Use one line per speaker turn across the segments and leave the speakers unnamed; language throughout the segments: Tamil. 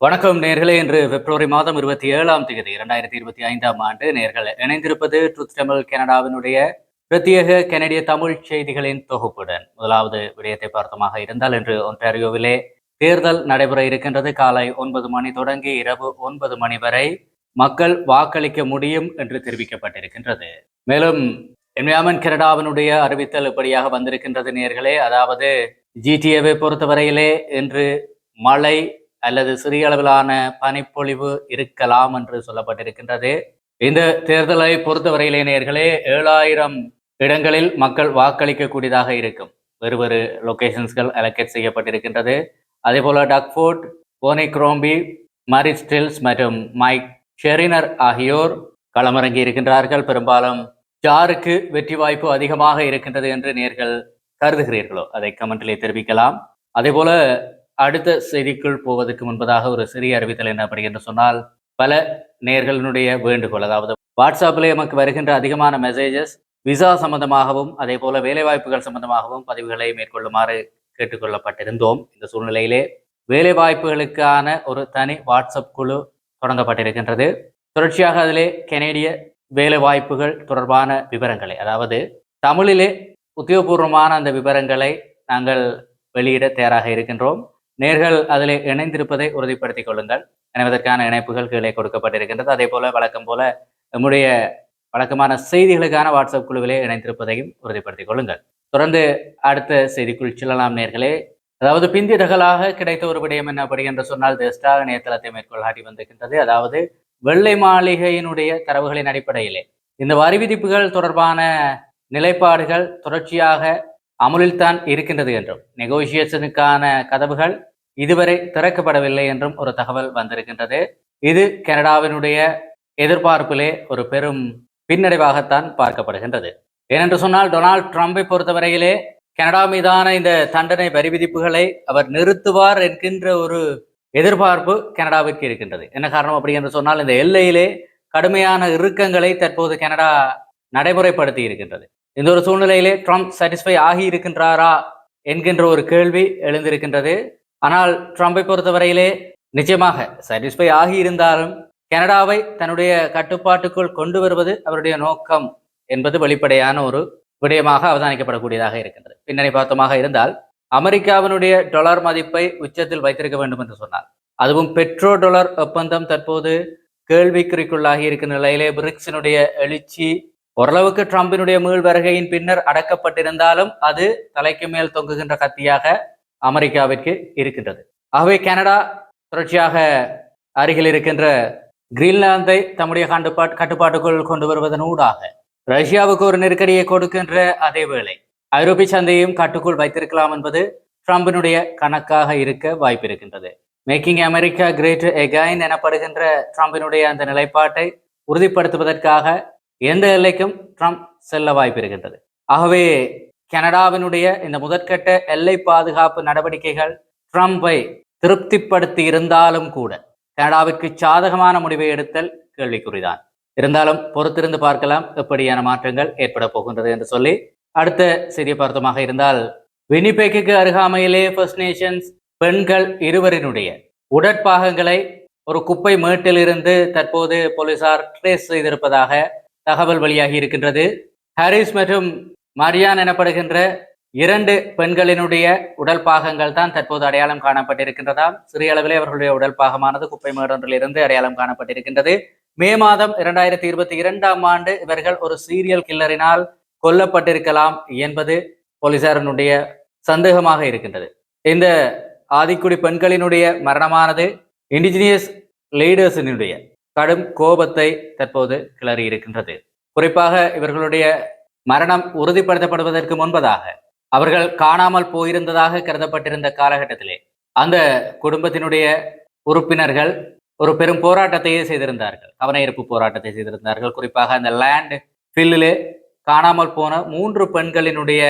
வணக்கம் நேர்களே. இன்று பிப்ரவரி மாதம் இருபத்தி ஏழாம் தேதி இரண்டாயிரத்தி இருபத்தி ஐந்தாம் ஆண்டு நேர்கள் இணைந்திருப்பது ட்ரூத் தமிழ் கனடாவினுடைய பிரத்யேக கனடிய தமிழ் செய்திகளின் தொகுப்புடன். முதலாவது விடயத்தை பார்த்தமாக இருந்தால் இன்று ஒன்டாரியோவிலே தேர்தல் நடைபெற இருக்கின்றது. காலை ஒன்பது மணி தொடங்கி இரவு ஒன்பது மணி வரை மக்கள் வாக்களிக்க முடியும் என்று தெரிவிக்கப்பட்டிருக்கின்றது. மேலும் என்வியாமன் கனடாவினுடைய அறிவித்தல் இப்படியாக வந்திருக்கின்றது நேர்களே. அதாவது ஜிடிஏவை பொறுத்தவரையிலே இன்று மழை அல்லது சிறிய அளவிலான பனிப்பொழிவு இருக்கலாம் என்று சொல்லப்பட்டிருக்கின்றது. இந்த தேர்தலை பொறுத்தவரையிலே நேர்களே ஏழாயிரம் இடங்களில் மக்கள் வாக்களிக்கக்கூடியதாக இருக்கும். வேறு லொக்கேஷன்ஸ்கள் லொகேஷன்ஸ்கள் அலோகேட் செய்யப்பட்டிருக்கின்றது. அதே போல டக்ஃபோர்ட் போனி குரோம்பி மாரிஸ்டில்ஸ் மற்றும் மைக் ஷெரினர் ஆகியோர் களமிறங்கி இருக்கின்றார்கள். பெரும்பாலும் யாருக்கு வெற்றி வாய்ப்பு அதிகமாக இருக்கின்றது என்று நேர்கள் கருதுகிறீர்களோ? அதை கமெண்ட்லேயே தெரிவிக்கலாம். அதே போல அடுத்த செய்திக்குள் போவதற்கு முன்பதாக ஒரு சிறிய அறிவித்தல் என்ன அப்படி என்று சொன்னால் பல நேர்களினுடைய வேண்டுகோள் அதாவது வாட்ஸ்அப்பில் நமக்கு வருகின்ற அதிகமான மெசேஜஸ் விசா சம்பந்தமாகவும் அதே போல வேலைவாய்ப்புகள் சம்பந்தமாகவும் பதிவுகளை மேற்கொள்ளுமாறு கேட்டுக்கொள்ளப்பட்டிருந்தோம். இந்த சூழ்நிலையிலே வேலைவாய்ப்புகளுக்கான ஒரு தனி வாட்ஸ்அப் குழு தொடங்கப்பட்டிருக்கின்றது. தொடர்ச்சியாக அதிலே கெனேடிய வேலைவாய்ப்புகள் தொடர்பான விவரங்களை அதாவது தமிழிலே உத்தியோகபூர்வமான அந்த விவரங்களை நாங்கள் வெளியிட தயாராக இருக்கின்றோம். நேர்கள் அதில் இணைந்திருப்பதை உறுதிப்படுத்திக் கொள்ளுங்கள். இணைவதற்கான இணைப்புகள் கீழே கொடுக்கப்பட்டிருக்கின்றது. அதே போல வழக்கம் போல நம்முடைய வழக்கமான செய்திகளுக்கான வாட்ஸ்அப் குழுவிலே இணைந்திருப்பதையும் உறுதிப்படுத்திக் கொள்ளுங்கள். தொடர்ந்து அடுத்த செய்திக்குள் செல்லலாம் நேர்களே. அதாவது பிந்தி தகலாக கிடைத்த ஒரு விடயம் என்ன அப்படி என்று சொன்னால் தெஸ்டா இணையதளத்தை மேற்கொள்ளாடி வந்திருக்கின்றது. அதாவது வெள்ளை மாளிகையினுடைய தரவுகளின் அடிப்படையிலே. இந்த வரி விதிப்புகள் தொடர்பான நிலைப்பாடுகள் தொடர்ச்சியாக அமுலில் தான் இருக்கின்றது என்றும் நெகோசியேஷனுக்கான கதவுகள் இதுவரை திறக்கப்படவில்லை என்றும் ஒரு தகவல் வந்திருக்கின்றது. இது கனடாவினுடைய எதிர்பார்ப்பிலே ஒரு பெரும் பின்னடைவாகத்தான் பார்க்கப்படுகின்றது. ஏனென்று சொன்னால் டொனால்ட் ட்ரம்பை பொறுத்தவரையிலே கனடா மீதான இந்த தண்டனை வரி விதிப்புகளை அவர் நிறுத்துவார் என்கின்ற ஒரு எதிர்பார்ப்பு கனடாவிற்கு இருக்கின்றது. என்ன காரணம் அப்படி என்று சொன்னால் இந்த எல்லையிலே கடுமையான இறுக்கங்களை தற்போது கனடா நடைமுறைப்படுத்தி இருக்கின்றது. இந்த ஒரு சூழ்நிலையிலே ட்ரம்ப் சாட்டிஸ்ஃபை ஆகி இருக்கின்றாரா என்கின்ற ஒரு கேள்வி எழுந்திருக்கின்றது. ஆனால் ட்ரம்பை பொறுத்தவரையிலே நிச்சயமாக சாட்டிஸ்ஃபை ஆகியிருந்தாலும் கனடாவை தன்னுடைய கட்டுப்பாட்டுக்குள் கொண்டு வருவது அவருடைய நோக்கம் என்பது வெளிப்படையான ஒரு விடயமாக அவதானிக்கப்படக்கூடியதாக இருக்கின்றது. பின்னணி பார்த்தமாக இருந்தால் அமெரிக்காவினுடைய டொலர் மதிப்பை உச்சத்தில் வைத்திருக்க வேண்டும் என்று சொன்னார். அதுவும் பெட்ரோ டொலர் ஒப்பந்தம் தற்போது கேள்விக்குறிக்குள்ளாகி இருக்கின்ற நிலையிலே பிரிக்ஸினுடைய எழுச்சி ஓரளவுக்கு ட்ரம்பினுடைய மீள் வருகையின் பின்னர் அடக்கப்பட்டிருந்தாலும் அது தலைக்கு மேல் தொங்குகின்ற கத்தியாக அமெரிக்காவிற்கு இருக்கின்றது. ஆகவே கனடா தொடர்ச்சியாக அருகில் இருக்கின்ற கிரீன்லாந்தை தம்முடைய கட்டுப்பாட்டு கட்டுப்பாட்டுக்குள் கொண்டு வருவதன் ஊடாக ரஷ்யாவுக்கு ஒரு நெருக்கடியை கொடுக்கின்ற அதேவேளை ஐரோப்பிய சந்தையும் கட்டுக்குள் வைத்திருக்கலாம் என்பது ட்ரம்பினுடைய கணக்காக இருக்க வாய்ப்பு இருக்கின்றது. மேக்கிங் அமெரிக்கா கிரேட் எகைன் எனப்படுகின்ற ட்ரம்பினுடைய அந்த நிலைப்பாட்டை உறுதிப்படுத்துவதற்காக எந்த எல்லைக்கும் ட்ரம்ப் செல்ல வாய்ப்பு இருக்கின்றது. ஆகவே கனடாவினுடைய இந்த முதற்கட்ட எல்லை பாதுகாப்பு நடவடிக்கைகள் ட்ரம்பை திருப்திப்படுத்தி இருந்தாலும் கூட கனடாவுக்கு சாதகமான முடிவை எடுத்தல் கேள்விக்குறிதான். இருந்தாலும் பொறுத்திருந்து பார்க்கலாம் எப்படியான மாற்றங்கள் ஏற்பட போகின்றது என்று சொல்லி அடுத்த செய்தியை பார்த்தமாக இருந்தால் வினிபெக்கு அருகாமையிலே ஃபர்ஸ்ட் நேஷன்ஸ் பெண்கள் இருவரினுடைய உடற்பாகங்களை ஒரு குப்பை மேட்டிலிருந்து தற்போது போலீசார் ட்ரேஸ் செய்திருப்பதாக தகவல் வெளியாகி இருக்கின்றது. ஹாரிஸ் மற்றும் மரியான் எனப்படுகின்ற இரண்டு பெண்களினுடைய உடல் பாகங்கள் தான் தற்போது அடையாளம் காணப்பட்டிருக்கின்றதாம் சிறிய அளவிலே அவர்களுடைய உடல் பாகமானது குப்பை மேடொன்றிலிருந்து அடையாளம் காணப்பட்டிருக்கின்றது. மே மாதம் இரண்டாயிரத்தி இருபத்தி இரண்டாம் ஆண்டு இவர்கள் ஒரு சீரியல் கில்லரினால் கொல்லப்பட்டிருக்கலாம் என்பது போலீசாரினுடைய சந்தேகமாக இருக்கின்றது. இந்த ஆதிக்குடி பெண்களினுடைய மரணமானது இண்டிஜினியஸ் லீடர்ஸினுடைய கடும் கோபத்தை தற்போது கிளறி இருக்கின்றது குறிப்பாக இவர்களுடைய மரணம் உறுதிப்படுத்தப்படுவதற்கு முன்பதாக அவர்கள் காணாமல் போயிருந்ததாக கருதப்பட்டிருந்த காலகட்டத்திலே அந்த குடும்பத்தினுடைய உறுப்பினர்கள் ஒரு பெரும் போராட்டத்தையே செய்திருந்தார்கள். கவனயிருப்பு போராட்டத்தை செய்திருந்தார்கள். குறிப்பாக அந்த லேண்ட் ஃபில்லிலே காணாமல் போன மூன்று பெண்களினுடைய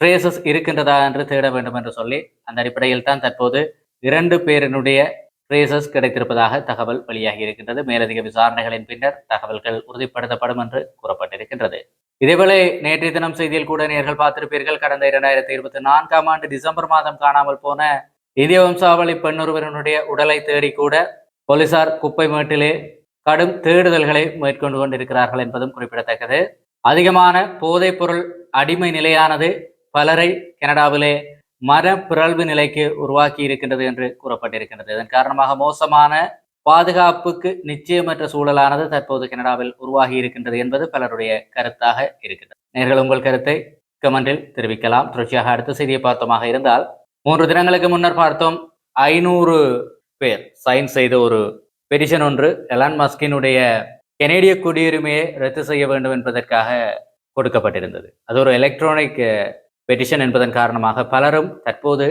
ட்ரேசஸ் இருக்கின்றதா என்று தேட வேண்டும் என்று சொல்லி அந்த அடிப்படையில் தான் தற்போது இரண்டு பேரினுடைய ட்ரேசஸ் கிடைத்திருப்பதாக தகவல் வெளியாகி இருக்கின்றது. மேலதிக விசாரணைகளின் பின்னர் தகவல்கள் உறுதிப்படுத்தப்படும் என்று கூறப்பட்டிருக்கின்றது. இதேவேளை நேற்றைய தினம் செய்தியில் கூட நேர்கள் பார்த்திருப்பீர்கள் கடந்த இரண்டாயிரத்தி இருபத்தி நான்காம் ஆண்டு டிசம்பர் மாதம் காணாமல் போன இந்திய வம்சாவளி பெண்ணொருவருடைய உடலை தேடி கூட போலீசார் குப்பை மேட்டிலே கடும் தேடுதல்களை மேற்கொண்டு கொண்டிருக்கிறார்கள் என்பதும் குறிப்பிடத்தக்கது. அதிகமான போதைப் பொருள் அடிமை நிலையானது பலரை கனடாவிலே மர பிறழ்வு நிலைக்கு உருவாக்கி இருக்கின்றது என்று கூறப்பட்டிருக்கின்றது. இதன் காரணமாக மோசமான பாதுகாப்புக்கு நிச்சயமற்ற சூழலானது தற்போது கனடாவில் உருவாகி இருக்கின்றது என்பது பலருடைய கருத்தாக இருக்கின்றது. நேர்கள் உங்கள் கருத்தை கமெண்டில் தெரிவிக்கலாம். தொடர்ச்சியாக அடுத்த செய்தியை பார்த்தோமாக இருந்தால் மூன்று தினங்களுக்கு முன்னர் பார்த்தோம் ஐநூறு பேர் சைன் செய்த ஒரு பெடிஷன் ஒன்று எலான் மஸ்கினுடைய கெனேடிய குடியுரிமையை ரத்து செய்ய வேண்டும் என்பதற்காக கொடுக்கப்பட்டிருந்தது. அது ஒரு எலக்ட்ரானிக் பெட்டிஷன் eh, என்பதன் காரணமாக பலரும் தற்போது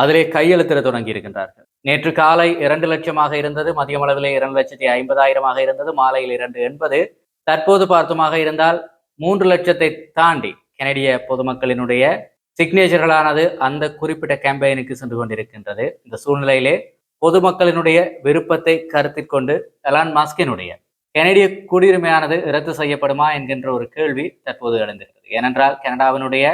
அதிலே கையெழுத்திட தொடங்கி இருக்கின்றார்கள். நேற்று காலை இரண்டு லட்சமாக இருந்தது மதியம் அளவிலே இரண்டு லட்சத்தி ஐம்பதாயிரமாக இருந்தது மாலையில் இரண்டு என்பது தற்போது பார்த்துமாக இருந்தால் மூன்று லட்சத்தை தாண்டி கனடிய பொதுமக்களினுடைய சிக்னேச்சர்களானது அந்த குறிப்பிட்ட கேம்பெயினுக்கு சென்று கொண்டிருக்கின்றது. இந்த சூழ்நிலையிலே பொதுமக்களினுடைய விருப்பத்தை கருத்தில் கொண்டு எலான் மாஸ்கினுடைய கனடிய குடியுரிமையானது ரத்து செய்யப்படுமா என்கின்ற ஒரு கேள்வி தற்போது எழுந்திருக்கிறது. ஏனென்றால் கனடாவினுடைய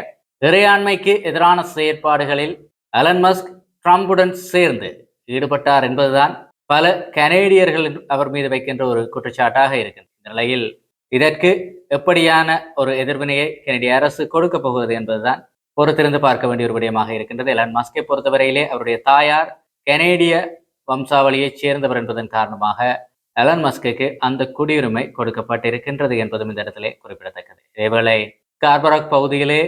இறையாண்மைக்கு எதிரான செயற்பாடுகளில் அலன் மஸ்க் ட்ரம்புடன் சேர்ந்து ஈடுபட்டார் என்பதுதான் பல கனேடியர்கள் அவர் மீது வைக்கின்ற ஒரு குற்றச்சாட்டாக இருக்கின்ற நிலையில் இதற்கு எப்படியான ஒரு எதிர்வினையை கனடிய அரசு கொடுக்க போகிறது என்பதுதான் பொறுத்திருந்து பார்க்க வேண்டிய ஒரு விடயமாக இருக்கின்றது. எலன் மஸ்கை பொறுத்தவரையிலே அவருடைய தாயார் கனேடிய வம்சாவளியைச் சேர்ந்தவர் என்பதன் காரணமாக எலன் மஸ்குக்கு அந்த குடியுரிமை கொடுக்கப்பட்டிருக்கின்றது என்பதும் இந்த இடத்திலே குறிப்பிடத்தக்கது. இதேவேளை கார்பராக் பகுதியிலே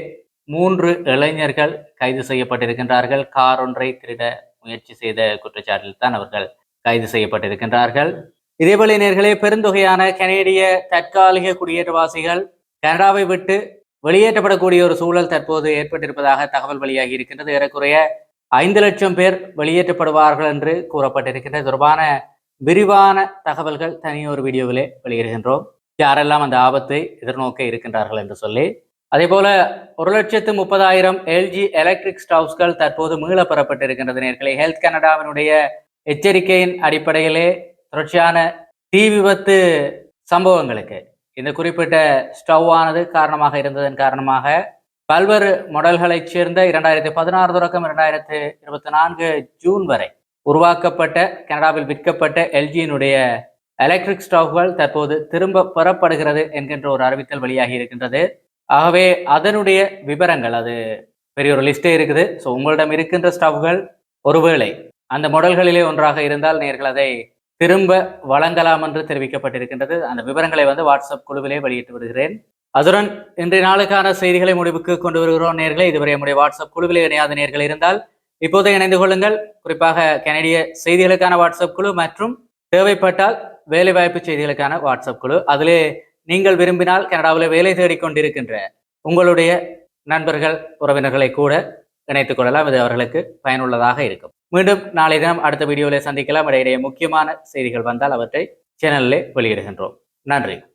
மூன்று இளைஞர்கள் கைது செய்யப்பட்டிருக்கின்றார்கள். கார் ஒன்றை திருட முயற்சி செய்த குற்றச்சாட்டில் தான் அவர்கள் கைது செய்யப்பட்டிருக்கின்றார்கள். இதேபோல நேர்களே பெருந்தொகையான கனேடிய தற்காலிக குடியேற்றவாசிகள் கனடாவை விட்டு வெளியேற்றப்படக்கூடிய ஒரு சூழல் தற்போது ஏற்பட்டிருப்பதாக தகவல் வெளியாகி இருக்கின்றது. ஏறக்குறைய ஐந்து லட்சம் பேர் வெளியேற்றப்படுவார்கள் என்று கூறப்பட்டிருக்கின்றது. தொடர்பான விரிவான தகவல்கள் தனியொரு வீடியோவிலே வெளியிடுகின்றோம். யாரெல்லாம் அந்த ஆபத்தை எதிர்நோக்க இருக்கின்றார்கள் என்று சொல்லி அதே போல ஒரு லட்சத்து முப்பதாயிரம் எல்ஜி எலக்ட்ரிக் ஸ்டவ்ஸ்கள் தற்போது மீள பெறப்பட்டிருக்கின்றது நேர்களை. ஹெல்த் கனடாவினுடைய எச்சரிக்கையின் அடிப்படையிலே தொடர்ச்சியான தீ விபத்து சம்பவங்களுக்கு இந்த குறிப்பிட்ட ஸ்டவ் ஆனது காரணமாக இருந்ததன் காரணமாக பல்வேறு மாடல்களைச் சேர்ந்த இரண்டாயிரத்தி பதினாறு தொடக்கம் இரண்டாயிரத்து இருபத்தி நான்கு ஜூன் வரை உருவாக்கப்பட்ட கனடாவில் விற்கப்பட்ட எல்ஜியினுடைய எலக்ட்ரிக் ஸ்டவ்கள் தற்போது திரும்ப பெறப்படுகிறது என்கின்ற ஒரு அறிவித்தல் வெளியாகி இருக்கின்றது. ஆகவே அதனுடைய விவரங்கள் அது பெரிய ஒரு லிஸ்டே இருக்குது. ஸோ உங்களிடம் இருக்கின்ற ஸ்டவ்கள் ஒருவேளை அந்த மாடல்களிலே ஒன்றாக இருந்தால் நேர்கள் அதை திரும்ப வழங்கலாம் என்று தெரிவிக்கப்பட்டிருக்கின்றது. அந்த விவரங்களை வந்து வாட்ஸ்அப் குழுவிலே வெளியிட்டு விடுகிறேன் அதுடன் இன்றைய நாளுக்கான செய்திகளை முடிவுக்கு கொண்டு வருகிறோம் நேர்களை. இதுவரை நம்முடைய வாட்ஸ்அப் குழுவிலே இணையாத நேர்கள் இருந்தால் இப்போதே இணைந்து கொள்ளுங்கள். குறிப்பாக கனடிய செய்திகளுக்கான வாட்ஸ்அப் குழு மற்றும் தேவைப்பட்டால் வேலைவாய்ப்பு செய்திகளுக்கான வாட்ஸ்அப் குழு. அதிலே நீங்கள் விரும்பினால் கனடாவில் வேலை தேடிக்கொண்டிருக்கின்ற உங்களுடைய நண்பர்கள் உறவினர்களை கூட இணைத்துக் கொள்ளலாம். இது அவர்களுக்கு பயனுள்ளதாக இருக்கும். மீண்டும் நாளை தினம் அடுத்த வீடியோவில் சந்திக்கலாம். இடையிடையே முக்கியமான செய்திகள் வந்தால் அவற்றை சேனலிலே வெளியிடுகின்றோம். நன்றி.